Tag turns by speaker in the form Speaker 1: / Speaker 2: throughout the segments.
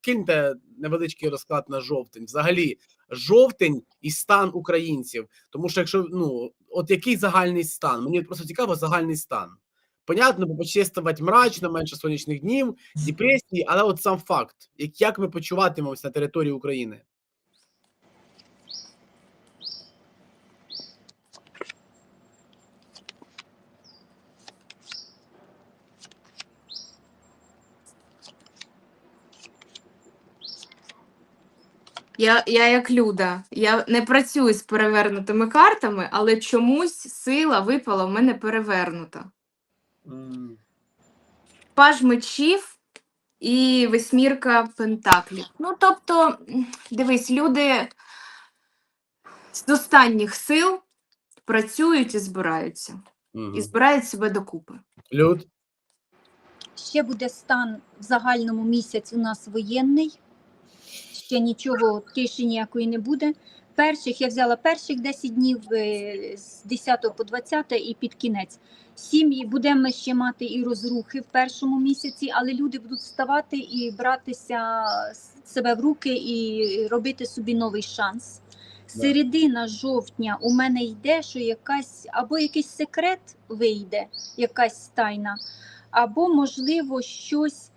Speaker 1: киньте невеличкий розклад на жовтень. Взагалі, жовтень і стан українців. Тому що якщо ну от який загальний стан? Мені просто цікаво загальний стан. Понятно, бо почистувати мрачно, менше сонячних днів, депресії, але от сам факт, як, як ми почуватимемося на території України.
Speaker 2: Я, я як Люда, я не працюю з перевернутими картами, але чомусь сила випала в мене перевернута. Паж мечів і восьмірка пентаклів. Ну, тобто, дивись, люди з останніх сил працюють і збираються,
Speaker 1: Мгм.
Speaker 2: і збирають себе докупи.
Speaker 1: Люд,
Speaker 3: Ще буде стан в загальному місяць у нас воєнний. Ще нічого тиші ніякої не буде. Перших я взяла перших 10 днів е, з 10 по 20 і під кінець. Сім'ї будемо ще мати і розрухи в першому місяці, але люди будуть вставати і братися себе в руки і робити собі новий шанс. Середина жовтня у мене йде, що якась або якийсь секрет вийде, якась тайна, або, можливо, щось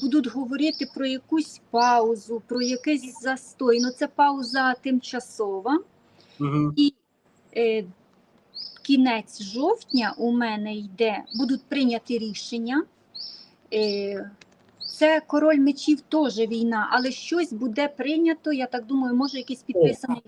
Speaker 3: будуть говорити про якусь паузу, про якийсь застой. Ну, це пауза тимчасова.
Speaker 1: угу.
Speaker 3: І е, кінець жовтня у мене йде, будуть прийняті рішення. Е, це король мечів теж війна, але щось буде прийнято. Я так думаю, може якийсь підписаний